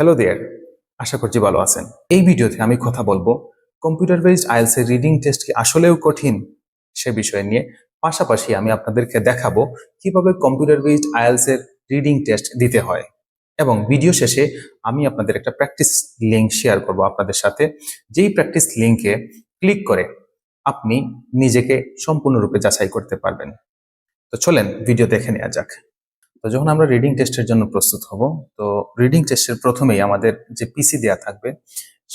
Hello দেয়ার আশা করছি ভালো আছেন। এই ভিডিওতে আমি কথা বলব কম্পিউটার বেসড আইএলস এর রিডিং টেস্ট কি আসলেও কঠিন সে বিষয় নিয়ে। পাশাপাশি আমি আপনাদেরকে দেখাবো কীভাবে কম্পিউটার বেসড আইএলস এর রিডিং টেস্ট দিতে হয়। এবং ভিডিও শেষে আমি আপনাদের একটা প্র্যাকটিস লিঙ্ক শেয়ার করব আপনাদের সাথে। যেই প্র্যাকটিস লিঙ্কে ক্লিক করে আপনি নিজেকে সম্পূর্ণরূপে যাচাই করতে পারবেন। তো চলেন ভিডিও দেখে নেওয়া যাক। তো যখন আমরা রিডিং টেস্টের জন্য প্রস্তুত হব, তো রিডিং টেস্টের প্রথমেই আমাদের যে পিসি দেয়া থাকবে,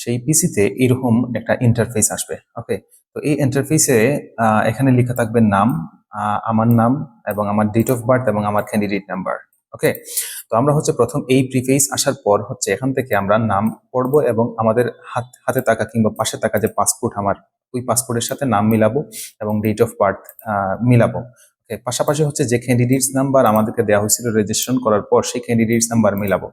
সেই পিসিতে এরকম একটা ইন্টারফেস আসবে ওকে তো এই ইন্টারফেসে এখানে লেখা থাকবে নাম আমার নাম এবং আমার ডেট অফ বার্থ এবং আমার ক্যান্ডিডেট নাম্বার ওকে তো আমরা হচ্ছে প্রথম এই প্রিফেস আসার পর হচ্ছে এখান থেকে আমরা নাম পড়ব এবং আমাদের হাত, হাতে থাকা কিংবা পাশে থাকা যে পাসপোর্ট আমার ওই পাসপোর্টের সাথে নাম মিলাবো এবং ডেট অফ বার্থ মিলাবো। পাশাপাশি হচ্ছে যে ক্যান্ডিডেটস নাম্বার আমাদেরকে দেওয়া হয়েছিল রেজিস্ট্রেশন করার পর সেই ক্যান্ডিডেটস নাম্বার মিলাবো।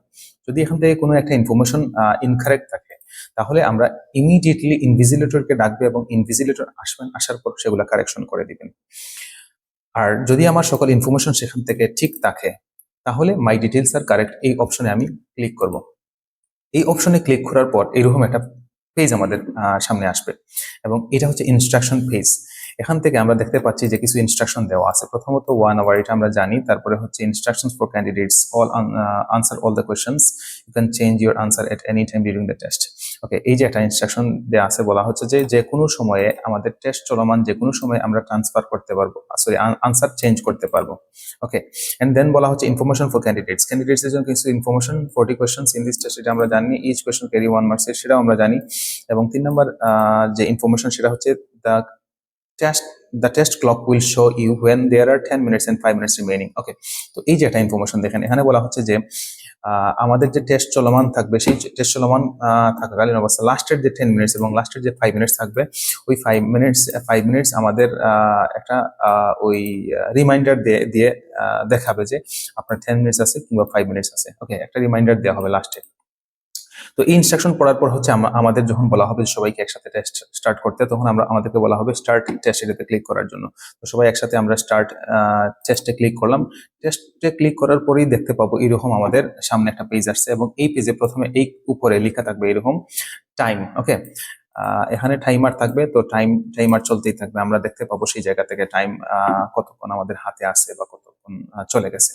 যদি এখান থেকে কোনো একটা ইনফরমেশন ইনকারেক্ট থাকে, তাহলে আমরা ইমিডিয়েটলি ইনভিজিলেটরকে ডাকবে এবং ইনভিজিলেটর আসবেন, আসার পর সেগুলো কারেকশন করে দিবেন। আর যদি আমার সকল ইনফরমেশন সেখান থেকে ঠিক থাকে, তাহলে মাই ডিটেলস আর কারেক্ট এই অপশনে আমি ক্লিক করব। এই অপশনে ক্লিক করার পর এরকম একটা পেজ আমাদের সামনে আসবে। এবং এটা হচ্ছে ইনস্ট্রাকশন পেজ এখান থেকে আমরা দেখতে পাচ্ছি যে কিছু ইনস্ট্রাকশন দেওয়া আছে। প্রথমত ওয়ান আওয়ার এটা আমরা জানি, তারপরে হচ্ছে instruction for candidates all answer all the questions you can change your answer at any time during the test okay এই যে একটা ইনস্ট্রাকশন দেওয়া আছে, বলা হচ্ছে যে যে কোনো সময়ে আমাদের টেস্ট চলমান যে কোনো সময় আমরা ট্রান্সফার করতে পারব সরি আনসার চেঞ্জ করতে পারব। ওকে এন্ড দেন বলা হচ্ছে ইনফরমেশন ফর ক্যান্ডিডেটস ক্যান্ডিডেটস এর জন্য কিছু information forty questions in this test এটা আমরা জানি। Each question carry one marks সেটাও আমরা জানি। এবং তিন নম্বর যে ইনফরমেশন সেটা হচ্ছে the test the test clock will show you when there are ten minutes and five minutes remaining okay তো এই যে একটা ইনফরমেশন দেখেন, এখানে বলা হচ্ছে যে আমাদের যে টেস্ট চলমান থাকবে, সেই টেস্ট চলমান থাকাকালীন অবস্থা লাস্টের যে টেন মিনিটস এবং লাস্টের যে ফাইভ মিনিটস থাকবে, ওই ফাইভ মিনিটস ফাইভ মিনিটস আমাদের একটা ওই রিমাইন্ডার দিয়ে দিয়ে দেখাবে যে আপনার টেন মিনিটস আছে কিংবা ফাইভ মিনিটস আছে। ওকে একটা রিমাইন্ডার দেওয়া হবে লাস্টে তো এই ইনস্ট্রাকশন পড়ার পর হচ্ছে আমা- আমাদের যখন বলা হবে সবাইকে একসাথে টেস্ট স্টার্ট করতে তখন আমরা আমাদেরকে বলা হবে স্টার্ট টেস্ট এটাতে ক্লিক করার জন্য। তো সবাই একসাথে আমরা স্টার্ট টেস্টে ক্লিক করলাম। টেস্টে ক্লিক করার পরেই দেখতে পাবো এরকম আমাদের সামনে একটা পেজ আসছে এবং এই পেজে প্রথমে এই উপরে লেখা থাকবে এরকম টাইম ওকে এখানে টাইমার থাকবে তো টাইম টাইমার চলতেই থাকবে। আমরা দেখতে পাবো সেই জায়গা থেকে টাইম কতক্ষণ আমাদের হাতে আছে বা আহ, চলে গেছে।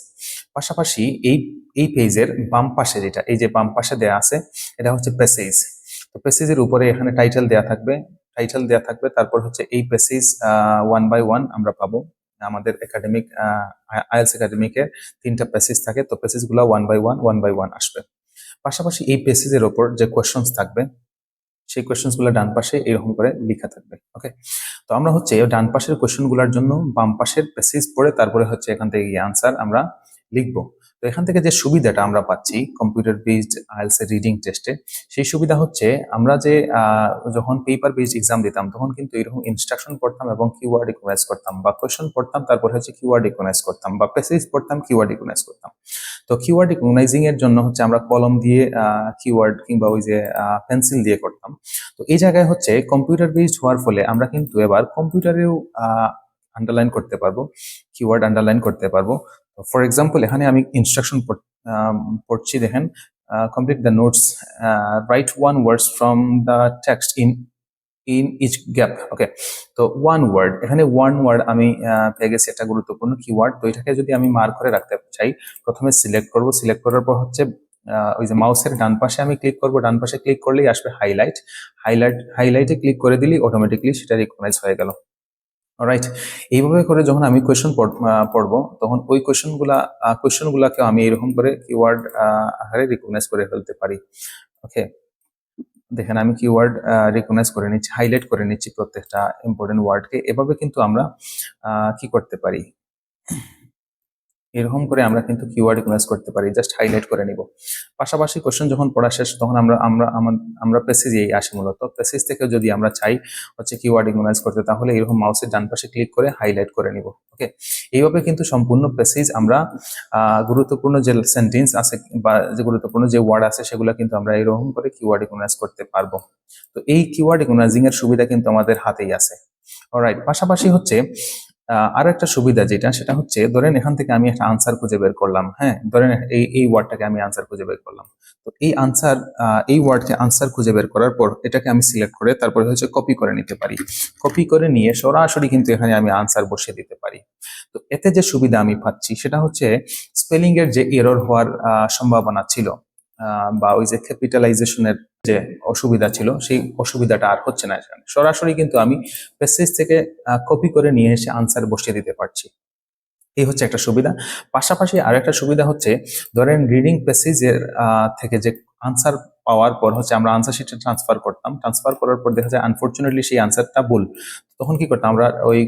পাশাপাশি এই এই পেজের বাম পাশে যেটা, এই যে বাম পাশে দেয়া আছে, এটা হচ্ছে প্যাসেজ তো প্যাসেজের উপরে এখানে টাইটেল দেয়া থাকবে টাইটেল দেয়া থাকবে, তারপর হচ্ছে এই প্যাসেজ ওয়ান বাই ওয়ান আমরা পাবো। আমাদের একাডেমিক আইএলস একাডেমিকের তিনটা প্যাসেজ থাকে, তো প্যাসেজগুলা one by one one by one আসবে। পাশাপাশি এই প্যাসেজের ওপর যে কোয়েশ্চেন্স থাকবে সেই কোয়েশ্চেন্সগুলো ডান পাশে এরকম করে লেখা থাকবে ওকে তো আমরা হচ্ছে ডান পাশের কোয়েশ্চেনগুলোর জন্য বাম পাশের প্যাসেজ পড়ে তারপরে হচ্ছে এখান থেকে আনসার আমরা লিখব। তো এখান থেকে যে সুবিধাটা আমরা পাচ্ছি কম্পিউটার বেসড আইএলস এর রিডিং টেস্টে সেই সুবিধা হচ্ছে আমরা যে যখন পেপার বেসড এক্সাম দিতাম, তখন কিন্তু এরকম ইনস্ট্রাকশন পড়তাম এবং কিওয়ার্ড রিকগনাইজ করতাম বা কোয়েশ্চন পড়তাম, তারপর হচ্ছে কিওয়ার্ড রিকগনাইজ করতাম বা প্যাসেজ পড়তাম কিওয়ার্ড রিকগনাইজ করতাম। তো কিওয়ার্ড রিকগনাইজিং এর জন্য হচ্ছে আমরা কলম দিয়ে কিওয়ার্ড কিংবা ওই যে পেন্সিল দিয়ে করতাম। তো এই জায়গায় হচ্ছে কম্পিউটার বেসড হওয়ার ফলে আমরা কিন্তু এবার কম্পিউটারেও আন্ডারলাইন করতে পারব কিওয়ার্ড আন্ডারলাইন করতে পারব। ফর এক্সাম্পল এখানে আমি ইনস্ট্রাকশন পড়ছি দেখেন complete the notes write one words from the text in in each gap okay তো ওয়ান ওয়ার্ড এখানে ওয়ান ওয়ার্ড আমি পেয়ে গেছি একটা গুরুত্বপূর্ণ কিওয়ার্ড তো এটাকে যদি আমি মার্ক করে রাখতে চাই, প্রথমে সিলেক্ট করব সিলেক্ট করার পর হচ্ছে ওই যে মাউসের ডান পাশে আমি ক্লিক করব, ডান পাশে ক্লিক করলেই আসবে হাইলাইট হাইলাইট হাইলাইটে ক্লিক করে দিলেই অটোমেটিকলি সেটা রিকগনাইজ হয়ে গেল। রাইট এইভাবে করে যখন আমি কোয়েশন পড়ব, তখন ওই কোয়েশ্চেনগুলা কোয়েশ্চেন গুলাকে আমি এরকম করে কিওয়ার্ড আকারে রিকগনাইজ করে ফেলতে পারি। ওকে দেখেন, আমি কিওয়ার্ড রিকগনাইজ করে নিচ্ছি হাইলাইট করে নিচ্ছি প্রত্যেকটা ইম্পর্টেন্ট ওয়ার্ডকে এভাবে কিন্তু আমরা কি করতে পারি? এরকম করে আমরা কিন্তু কিওয়ার্ড রিকগনাইজ করতে পারি জাস্ট হাইলাইট করে নিব। পাশাপাশি কোশ্চেন যখন পড়া শেষ, তখন আমরা আমরা আমার- প্যাসেজেই আসি মূলত। প্যাসেজ থেকে যদি আমরা চাই হচ্ছে কিওয়ার্ড রিকগনাইজ করতে, তাহলে এরকম মাউসের ডান পাশে ক্লিক করে হাইলাইট করে নিব ওকে এইভাবে কিন্তু সম্পূর্ণ প্যাসেজ আমরা গুরুত্বপূর্ণ যে সেন্টেন্স আছে বা যে গুরুত্বপূর্ণ যে ওয়ার্ড আছে, সেগুলো কিন্তু আমরা এরকম করে কিওয়ার্ড রিকগনাইজ করতে পারব। তো এই কিওয়ার্ড রিকগনাইজিং এর সুবিধা কিন্তু আমাদের হাতেই আছে। অলরাইট পাশাপাশি হচ্ছে আর একটা সুবিধা যেটা, সেটা হচ্ছে, ধরেন এখান থেকে আমি একটা আনসার খুঁজে বের করলাম হ্যাঁ? ধরেন এই এই ওয়ার্ডটাকে আমি আনসার খুঁজে বের করলাম। তো এই আনসার এই ওয়ার্ডকে আনসার খুঁজে বের করার পর এটাকে আমি সিলেক্ট করে তারপরে হচ্ছে কপি করে নিতে পারি। কপি করে নিয়ে সরাসরি কিন্তু এখানে আমি আনসার বসিয়ে দিতে পারি। তো এতে যে সুবিধা আমি পাচ্ছি, সেটা হচ্ছে স্পেলিং এর যে এরর হওয়ার সম্ভাবনা ছিল। বা ওই যে ক্যাপিটালাইজেশনের যে অসুবিধা ছিল, সেই অসুবিধাটা আর হচ্ছে না এখানে। সরাসরি কিন্তু আমি প্যাসেজ থেকে কপি করে নিয়ে এসে আনসার বসিয়ে দিতে পারছি। এই হচ্ছে একটা সুবিধা। পাশাপাশি আর একটা সুবিধা হচ্ছে, ধরেন রিডিং প্যাসেজের থেকে যে আনসার পাওয়ার পর হচ্ছে আমরা আনসার শিটে ট্রান্সফার করতাম। ট্রান্সফার করার পর দেখা যায় আনফর্চুনেটলি সেই আনসারটা ভুল। তখন কি করতাম, আমরা ওই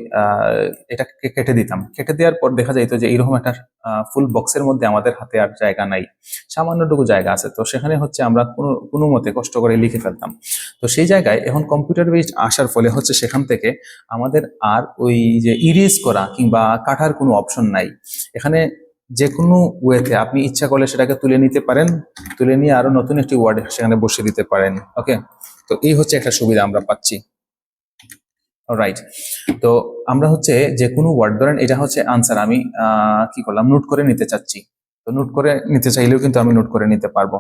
এটাকে কেটে দিতাম। কেটে দেওয়ার পর দেখা যাইতো যে এরকম একটা ফুল বক্সের মধ্যে আমাদের হাতে আর জায়গা নাই। সামান্যটুকু জায়গা আছে। তো সেখানে হচ্ছে আমরা কোনো কোনো মতে কষ্ট করে লিখে ফেলতাম। তো সেই জায়গায় এখন কম্পিউটার বেসড আসার ফলে হচ্ছে সেখান থেকে আমাদের আর ওই যে ইরেজ করা কিংবা কাটার কোনো অপশন নাই। এখানে যে কোনো ওয়েতে আপনি ইচ্ছা করলে সেটাকে তুলে নিতে পারেন, তুলে নিয়ে আরও নতুন একটি ওয়ার্ড সেখানে বসিয়ে দিতে পারেন ওকে তো এই হচ্ছে একটা সুবিধা আমরা পাচ্ছি। রাইট তো আমরা হচ্ছে যে কোনো ওয়ার্ড ধরেন, এটা হচ্ছে আনসার আমি কি করলাম নোট করে নিতে চাচ্ছি। তো নোট করে নিতে চাইলেও কিন্তু আমি নোট করে নিতে পারব।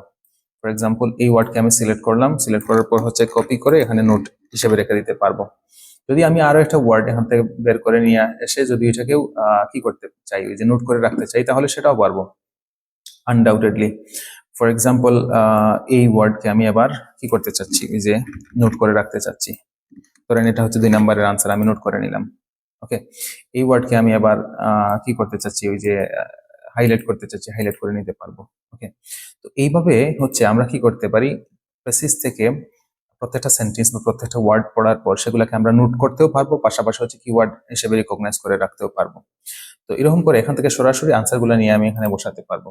ফর এক্সাম্পল এই ওয়ার্ডকে আমি সিলেক্ট করলাম সিলেক্ট করার পর হচ্ছে কপি করে এখানে নোট হিসেবে রেখে দিতে পারব। যদি আমি আরও একটা ওয়ার্ড এখান থেকে বের করে নিয়ে এসে যদি এটাকেও কি করতে চাই, ওই যে নোট করে রাখতে চাই, তাহলে সেটাও পারব। আনডাউটেডলি ফর এক্সাম্পল এই ওয়ার্ডকে আমি আবার কি করতে চাচ্ছি? ওই যে নোট করে রাখতে চাচ্ছি। ধরেন এটা হচ্ছে দুই নাম্বারের আনসার আমি নোট করে নিলাম। ওকে এই ওয়ার্ডকে আমি আবার কি করতে চাচ্ছি? ওই যে হাইলাইট করতে চাচ্ছি হাইলাইট করে নিতে পারব। ওকে তো এইভাবে হচ্ছে আমরা কি করতে পারি? বেসিস থেকে প্রত্যেকটা সেন্টেন্স বা প্রত্যেকটা ওয়ার্ড পড়ার পর সেগুলোকে আমরা নোট করতেও পারব, পাশাপাশি হচ্ছে কিওয়ার্ড হিসেবে রিকগনাইজ করে রাখতেও পারব। তো এরকম করে এখান থেকে সরাসরি আনসারগুলো নিয়ে আমি এখানে বসাতে পারব।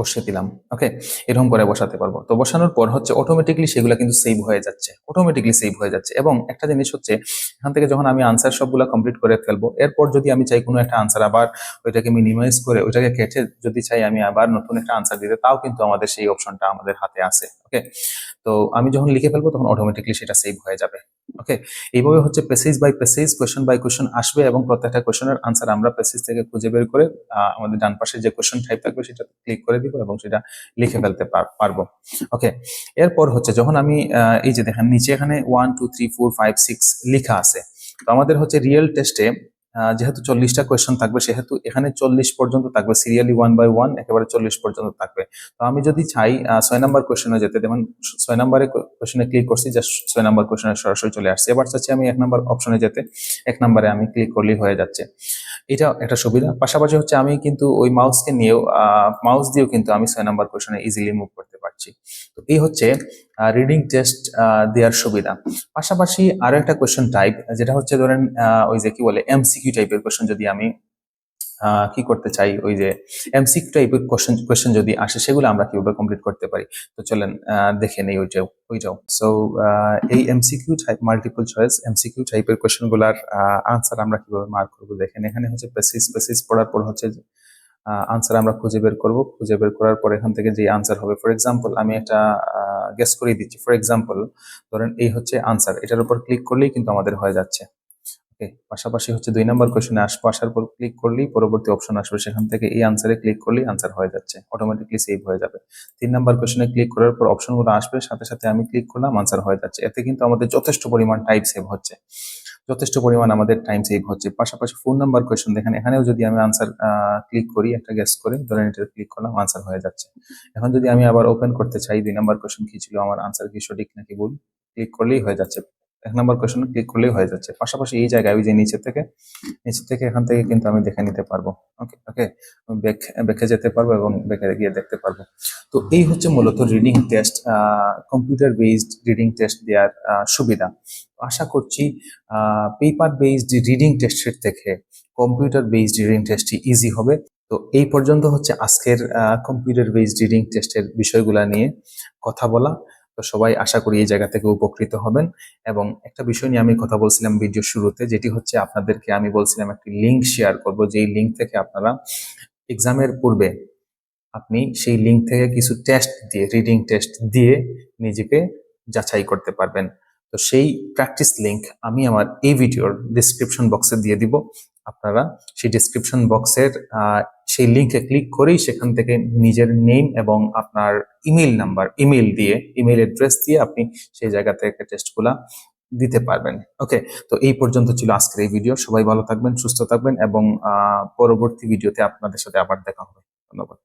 বসিয়ে দিলাম ওকে এরকম করে বসাতে পারব। তো বসানোর পর হচ্ছে অটোমেটিকলি সেগুলো কিন্তু সেভ হয়ে যাচ্ছে অটোমেটিকলি সেভ হয়ে যাচ্ছে। এবং একটা জিনিস হচ্ছে, এখান থেকে যখন আমি আনসার সবগুলো কমপ্লিট করে ফেলব, এরপর যদি আমি চাই কোনো একটা আনসার আবার ওইটাকে মিনিমাইজ করে, ওইটাকে কেটে যদি চাই আমি আবার নতুন একটা আনসার দিতে, তাও কিন্তু আমাদের সেই অপশনটা আমাদের হাতে আছে ওকে তো আমি যখন লিখে ফেলব, তখন অটোমেটিকলি সেটা সেভ হয়ে যাবে। ওকে এইভাবে হচ্ছে passage by passage question by question আসবে এবং প্রত্যেকটা কোশ্চেনের আনসার আমরা প্রেসেজ থেকে খুঁজে বের করে আমাদের ডান পাশে যে কোশ্চেন টাইপ থাকবে সেটা ক্লিক করে দিব এবং সেটা লিখে ফেলতে পার- পারব। ওকে এরপর হচ্ছে যখন আমি এই যে দেখেন, নিচে এখানে one two three four five six লিখা আছে। তো আমাদের হচ্ছে রিয়েল টেস্টে যেহেতু চল্লিশটা কোয়েশ্চেন থাকবে, সেহেতু এখানে চল্লিশ পর্যন্ত থাকবে সিরিয়ালি ওয়ান বাই ওয়ান একেবারে চল্লিশ পর্যন্ত থাকবে। তো আমি যদি চাই ছয় নাম্বার কোয়েশ্চেনে যেতে, যেমন ছয় নাম্বারে কোয়েশ্চেনে ক্লিক করছি জাস্ট ছয় নাম্বার কোয়েশ্চেনে সরাসরি চলে আসছে। এবার চাচ্ছি আমি এক নাম্বার অপশনে যেতে, এক নাম্বারে আমি ক্লিক করলেই হয়ে যাচ্ছে। এটা একটা সুবিধা। পাশাপাশি হচ্ছে আমি কিন্তু ওই মাউসকে নিয়েও মাউস দিয়েও কিন্তু আমি ছয় নাম্বার কোয়েশ্চনে ইজিলি মুভ করতে পারছি তো এই হচ্ছে রিডিং টেস্ট দেওয়ার সুবিধা। পাশাপাশি আরও একটা কোয়েশ্চেন টাইপ যেটা হচ্ছে ধরেন ওই যে কি বলে এমসিকিউ টাইপের কোয়েশ্চেন যদি আমি কি করতে চাই, ওই যে এমসিকিউ টাইপের কোয়েশ্চেন কোয়েশ্চেন যদি আসে, সেগুলো আমরা কীভাবে কমপ্লিট করতে পারি? তো চলেন দেখে নেই ওইটাও ওইটাও সো এই MCQ type multiple choice MCQ টাইপের কোয়েশ্চেনগুলার আনসার আমরা কীভাবে মার্ক করব? দেখেন, এখানে হচ্ছে পেসিস পেসিস পড়ার পর হচ্ছে আনসার আমরা খুঁজে বের করব। খুঁজে বের করার পর এখান থেকে যে আনসার হবে ফর এক্সাম্পল আমি একটা গেস করে দিচ্ছি। ফর এক্সাম্পল ধরেন এই হচ্ছে আনসার এটার উপর ক্লিক করলেই কিন্তু আমাদের হয়ে যাচ্ছে। ওকে পাশাপাশি হচ্ছে দুই নাম্বার কোশ্চেনে আসব। আসার পর ক্লিক করলেই পরবর্তী অপশন আসবে। সেখান থেকে এই আনসারে ক্লিক করলেই আনসার হয়ে যাচ্ছে। অটোমেটিকলি সেভ হয়ে যাবে। তিন নাম্বার কোশ্চেনে ক্লিক করার পর অপশনগুলো আসবে। সাথে সাথে আমি ক্লিক করলাম আনসার হয়ে যাচ্ছে। এতে কিন্তু আমাদের যথেষ্ট পরিমাণ টাইপ সেভ হচ্ছে। যথেষ্ট পরিমাণ আমাদের টাইম সেভ হচ্ছে। পাশাপাশি ফোন নাম্বার কোয়েশ্চেন দেখেন, এখানেও যদি আমি আনসার ক্লিক করি, একটা গেস করে, ধরেন এটা ক্লিক করলাম আনসার হয়ে যাচ্ছে। এখন যদি আমি আবার ওপেন করতে চাই, দুই নাম্বার কোয়েশ্চেন কি ছিল, আমার আনসার কি সঠিক নাকি ভুল ক্লিক করলেই হয়ে যাচ্ছে। এক নাম্বার কোয়েশ্চেন ক্লিক করলেই হয়ে যাচ্ছে। পাশাপাশি এই জায়গায়, ওই যে নিচে থেকে নিচে থেকে এখান থেকে কিন্তু আমি দেখে নিতে পারব। ওকে ওকে বেঁকে যেতে পারব এবং বেঁকে গিয়ে দেখতে পারব। তো এই হচ্ছে মূলত reading test computer based reading test দেওয়ার সুবিধা। আশা করছি পেপার বেসড রিডিং টেস্টের থেকে কম্পিউটার বেসড রিডিং টেস্টটি ইজি হবে। তো এই পর্যন্ত হচ্ছে আজকের কম্পিউটার বেসড রিডিং টেস্টের বিষয়গুলো নিয়ে কথা বলা। তো সবাই আশা করি এই জায়গা থেকে উপকৃত হবেন। এবং একটা বিষয় নিয়ে আমি কথা বলছিলাম ভিডিও শুরুতে, যেটি হচ্ছে আপনাদেরকে আমি বলছিলাম একটি লিংক শেয়ার করব। যেই লিংক থেকে আপনারা এক্সামের পূর্বে আপনি সেই লিংক থেকে কিছু টেস্ট দিয়ে রিডিং টেস্ট দিয়ে নিজেকে যাচাই করতে পারবেন। তো সেই প্র্যাকটিস লিংক আমি আমার এই ভিডিওর ডিসক্রিপশন বক্সে দিয়ে দিব। আপনারা সেই ডিসক্রিপশন বক্সের সেই লিংকে ক্লিক করেই সেখান থেকে নিজের নেম এবং আপনার ইমেল নাম্বার ইমেল দিয়ে ইমেল অ্যাড্রেস দিয়ে আপনি সেই জায়গা থেকে টেস্টগুলা দিতে পারবেন। ওকে তো এই পর্যন্ত ছিল আজকের এই ভিডিও সবাই ভালো থাকবেন, সুস্থ থাকবেন এবং পরবর্তী ভিডিওতে আপনাদের সাথে আবার দেখা হবে। ধন্যবাদ।